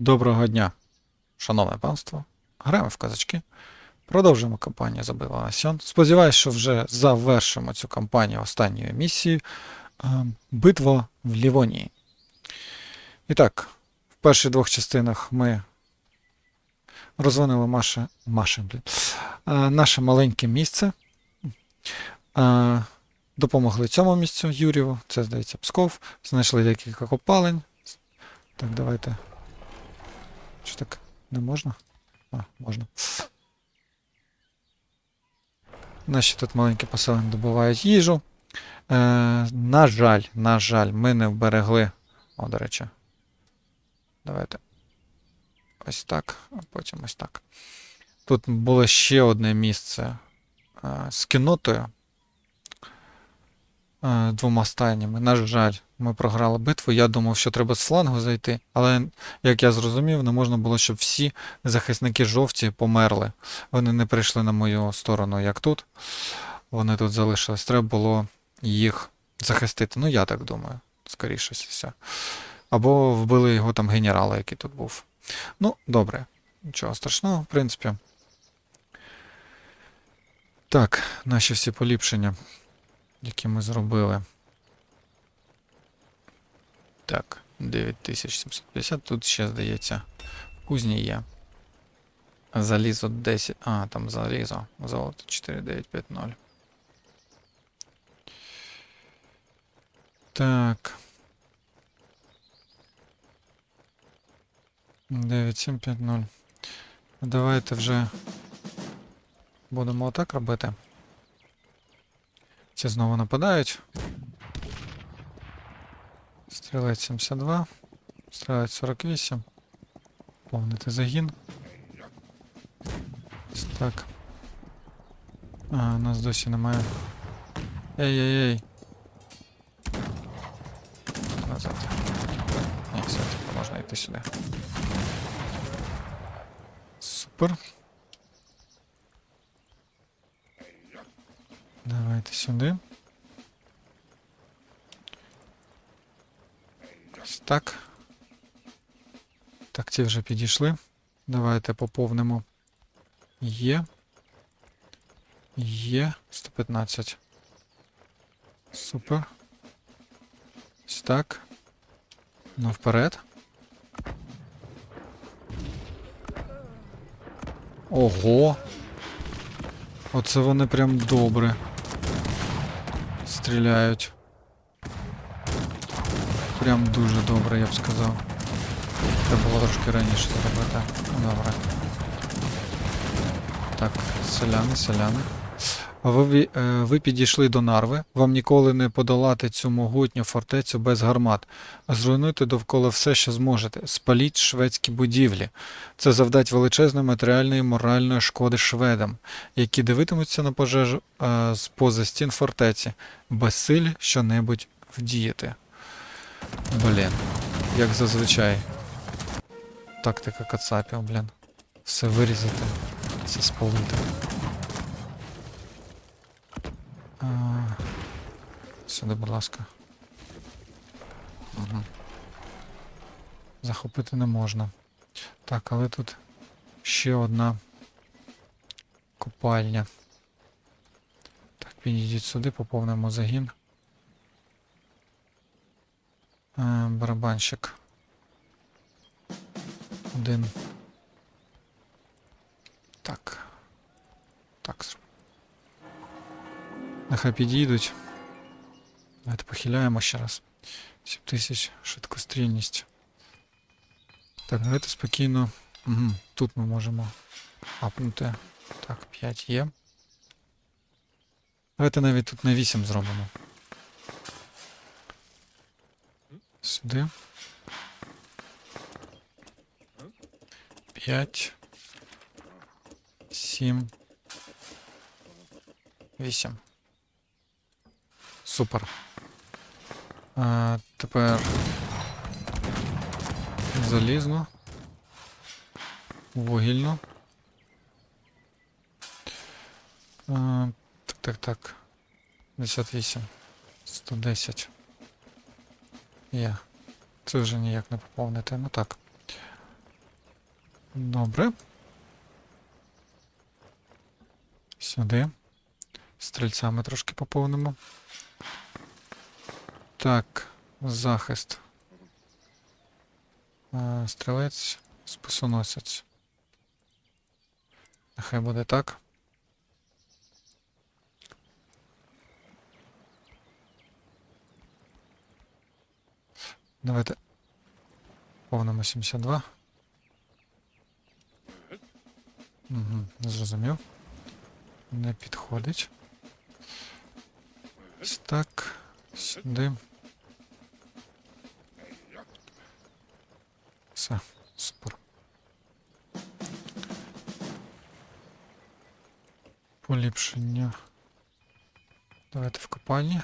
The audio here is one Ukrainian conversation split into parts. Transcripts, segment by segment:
Доброго дня, шановне панство. Граємо в казачки. Продовжуємо кампанію Забила на Сьон. Сподіваюсь, що вже завершимо цю кампанію останньою місією. е, Битва в Лівонії. І так, в перших двох частинах ми розвинили Маше, Маше, блін, е, наше маленьке місце. Е, Допомогли цьому місцю Юрію, це здається Псков. Знайшли декілька копалень. Так, давайте. Не можна? А, можна. Наші тут маленькі поселення добувають їжу. Е, на жаль, на жаль, ми не вберегли. О, до речі. Давайте. Ось так, а потім ось так. Тут було ще одне місце е, з кінотою. Е, двома стайнями. На жаль, ми програли битву. Я думав, що треба з флангу зайти, але, як я зрозумів, не можна було, щоб всі захисники жовті померли. Вони не прийшли на мою сторону, як тут. Вони тут залишились. Треба було їх захистити. Ну, я так думаю, скоріше все. Або вбили його там генерала, який тут був. Ну, добре. Нічого страшного, в принципі. Так, наші всі поліпшення, які ми зробили. Так, 9750. Тут ще, здається, в кузні є. Залізо 10. А, там залізо. Золото 4950. Так. 9750. Давайте вже будемо отак робити. Ці знову нападають. Стрілець 72. Стрілець 48. Повнити загін. Так. А, у нас досі немає. Ей-ей-ей. Назад. Ні, все, типу, можна йти сюди. Супер. Давайте сюди. Ось так. Так, ці вже підійшли. Давайте поповнимо. Є. Є. 115. Супер. Ось так. Ну, вперед. Ого. Оце вони прям добре. Стріляють. Прям дуже добре, я б сказав. Треба було трошки раніше зробити. Добре. Так, селяни, селяни. Ви, е, ви підійшли до Нарви. Вам ніколи не подолати цю могутню фортецю без гармат. Зруйнуйте довкола все, що зможете. Спаліть шведські будівлі. Це завдать величезної матеріальної і моральної шкоди шведам, які дивитимуться на пожежу е, з поза стін фортеці, безсилі що-небудь вдіяти. Блін, як зазвичай. Тактика кацапів, блін. Все вирізати, все спалити. А, сюди, будь ласка. Угу. Захопити не можна. Так, але тут ще одна копальня. Так, підійдіть сюди, поповнимо загін. Е, барабанщик. Один. Так. Так. Нехай підійдуть. Давайте похиляємо ще раз. 7000 швидкострільність. Так, давайте спокійно. Угу, тут ми можемо апнути. Так, 5 є. Давайте навіть тут на 8 зробимо. Сюди. 5. 7. 8. Супер. А, тепер залізно. Вугільно. А, так, так, так. 58. 110. Є. Це вже ніяк не поповнити. Ну так. Добре. Сюди. Стрільцями трошки поповнимо. Так, захист. Е, Стрілець, списоносець. Нехай буде так. Давайте повнимо 72. Угу, зрозумів. Не підходить. Ось так. Сюди. Все, супер. Поліпшення. Давайте в копальні.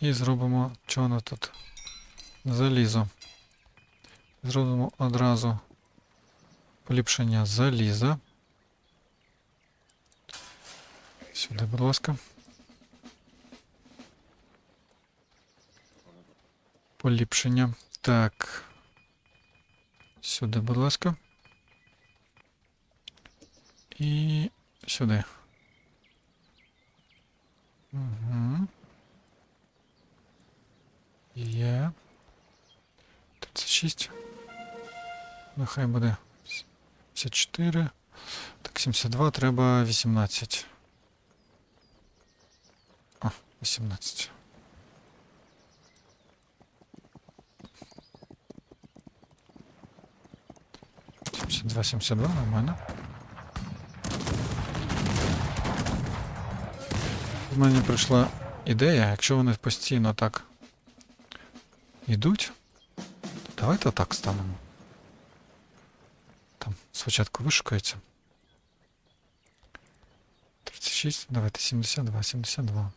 І зробимо, що воно тут? Залізо. Зробимо одразу поліпшення заліза. Сюди, будь ласка. Поліпшення. Так. Сюди, будь ласка. І сюди. Угу. Є. 36. Нехай буде 74. Так, 72, треба 18. А, 18. Сімдесят два, сімдесят два, нормально. В мене прийшла ідея, якщо вони постійно так йдуть, давайте так станемо. Там спочатку вишукається. 36, давайте 72, 72.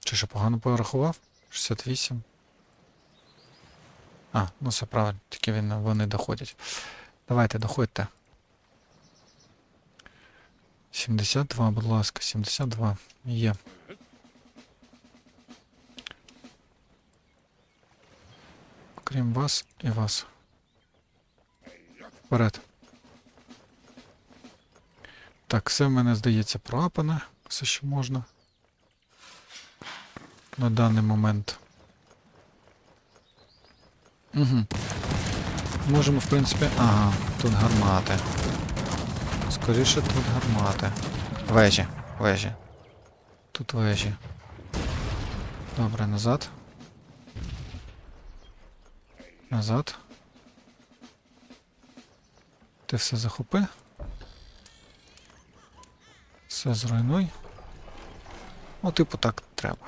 Чи що погано порахував? 68. А, ну все правильно, тільки він, вони доходять. Давайте, доходьте. 72, будь ласка, 72. Є. Окрім вас і вас. Вперед. Так, все в мене здається проапане. Все, що можна. На даний момент. Угу. Можемо, в принципі. Ага, тут гармати. Скоріше тут гармати. Вежі, вежі. Тут вежі. Добре, назад. Назад. Ти все захопи. Все зруйнуй. Ну, типу, так треба.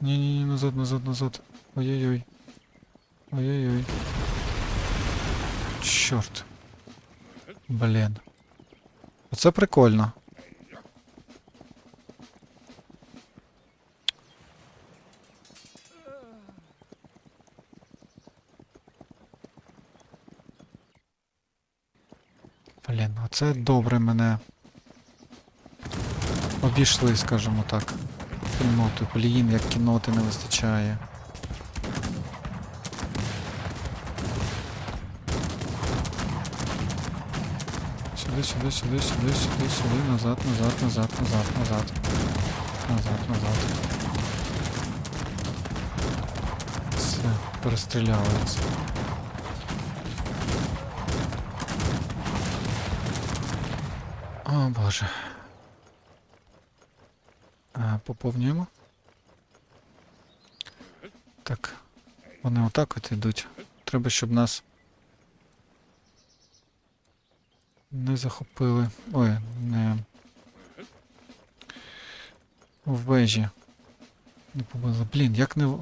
Ні-ні-ні, назад, назад, назад. Ой-ой-ой. Ой-ой-ой. Чорт. Блін. Оце прикольно. Оце добре мене. Обійшли, скажімо так. Кінноту. Блін, як кінноти не вистачає. Сюди, сюди, сюди, сюди, сюди, сюди, назад, назад, назад, назад, назад. Назад, назад. Все, перестріляли нас. О, боже. А, поповнюємо. Так. Вони отак от йдуть. Треба, щоб нас не захопили. Ой, не. В вежі. Не побили. Блін, як не,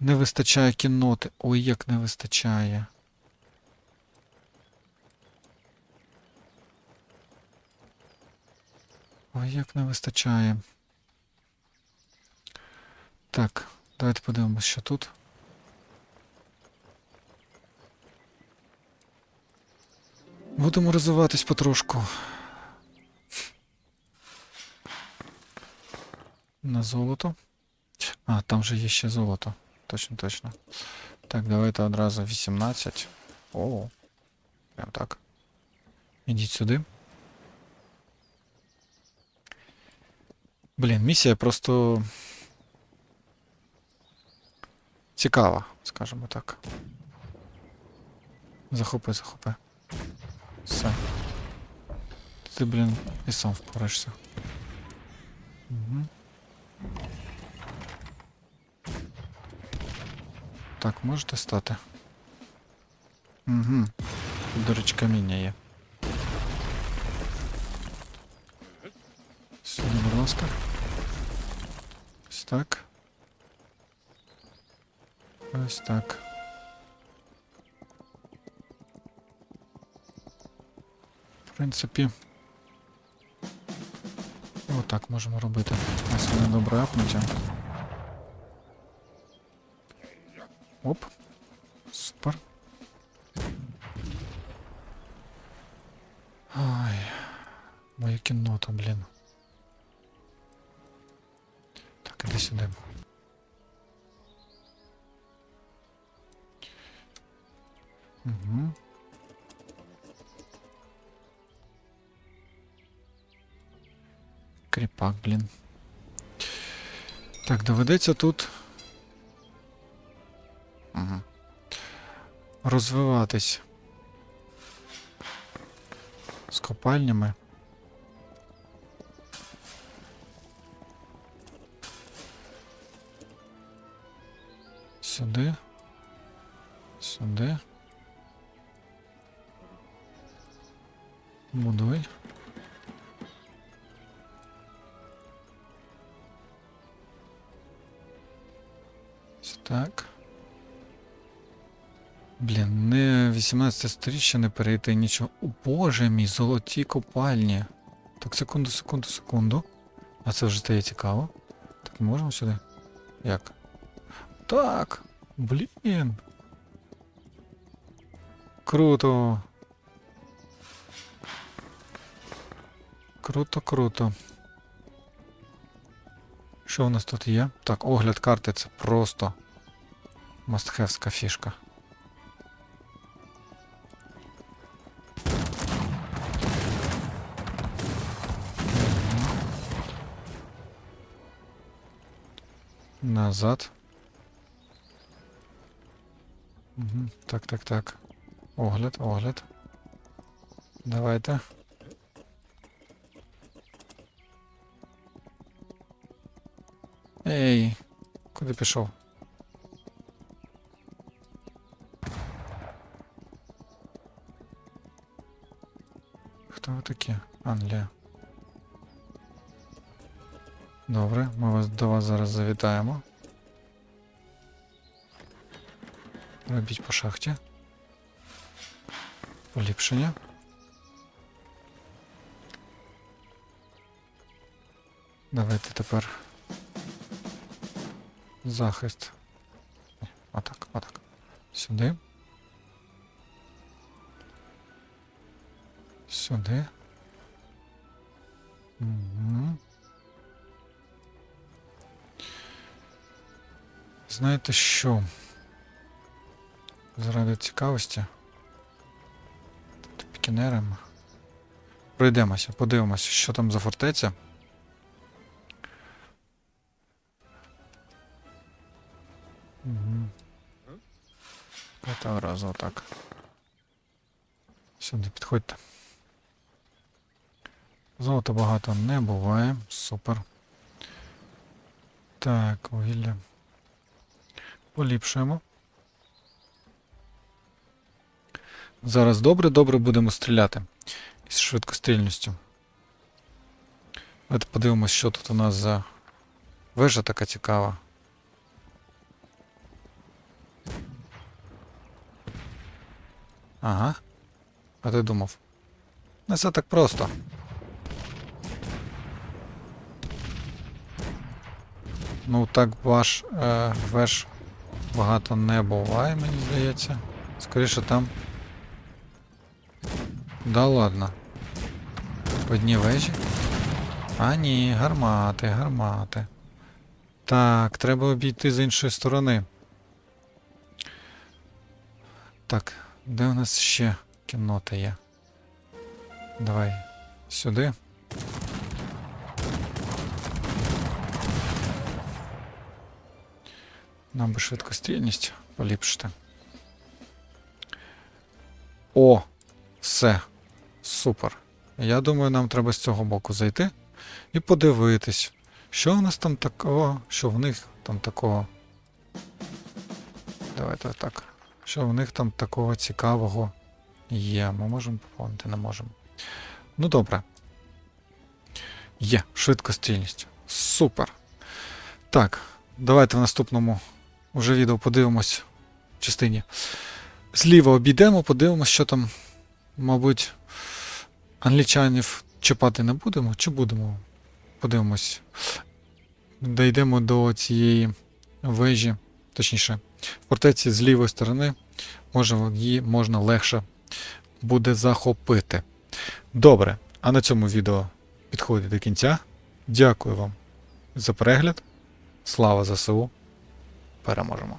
не вистачає кінноти. Ой, як не вистачає. Ой, як не вистачає. Так, давайте подивимось, що тут. Будемо розвиватись потрошку. На золото. А, там же є ще золото. Точно, точно. Так, давайте одразу 18. О. Прям так. Ідіть сюди. Блін, місія просто. Цікава, скажімо так. Захопи, захопи. Все. Ти, блін, і сам впораєшся. Угу. Так, можете стати? Угу. Тут, до речі, каміння є. Сюди, будь ласка. Ось так. Ось так. В принципі. Отак можемо робити. Ось вони добре апнуті. Оп. Супер. Ай. Моя кіннота, блін. Сюди. Угу. Кріпак, блін. Так, доведеться тут. Угу. Розвиватись. З копальнями. Сюди. Сюди. Будуй. Так. Блін, не 18 сторіччя не перейти нічого. О боже мій, золоті копальні. Так, секунду, секунду, секунду. А це вже стає цікаво. Так, можемо сюди? Як? Так! Блін. Круто. Круто, круто. Що у нас тут є? Так, огляд карти це просто мастхевська фішка. Назад. Угу. Так, так, так. Огляд, огляд. Давайте. Ей, куди пішов? Хто ви такі? Англія. Добре, ми вас до вас зараз завітаємо. Робіть по шахті. Поліпшення. Давайте тепер. Захист. Отак, отак. Сюди. Сюди. Угу. Знаєте що? Заради цікавості. Тут пікінерами. Пройдемося, подивимося, що там за фортеця. Угу. Це разу отак. Сюди підходьте. Золота багато не буває. Супер. Так, вугілля. Поліпшуємо. Зараз добре-добре будемо стріляти із швидкострільністю. Давайте подивимось, що тут у нас за вежа така цікава. Ага. А ти думав? Не все так просто. Ну так ваш е, веж багато не буває, мені здається. Скоріше там. Да ладно. В одній вежі? А ні, гармати, гармати. Так, треба обійти з іншої сторони. Так, де у нас ще кіннота є? Давай сюди. Нам би швидкострільність поліпшити. О! Все. Супер. Я думаю, нам треба з цього боку зайти і подивитись, що в нас там такого, що в них там такого. Давайте так. Що в них там такого цікавого є. Ми можемо поповнити, не можемо. Ну добре. Є, швидкострільність. Супер. Так, давайте в наступному уже відео подивимось в частині. Зліва обійдемо, подивимось, що там, мабуть, англічанів чіпати не будемо, чи будемо? Подивимось. Дійдемо до цієї вежі, точніше, фортеці з лівої сторони, може її можна легше буде захопити. Добре, а на цьому відео підходить до кінця. Дякую вам за перегляд. Слава ЗСУ. Переможемо!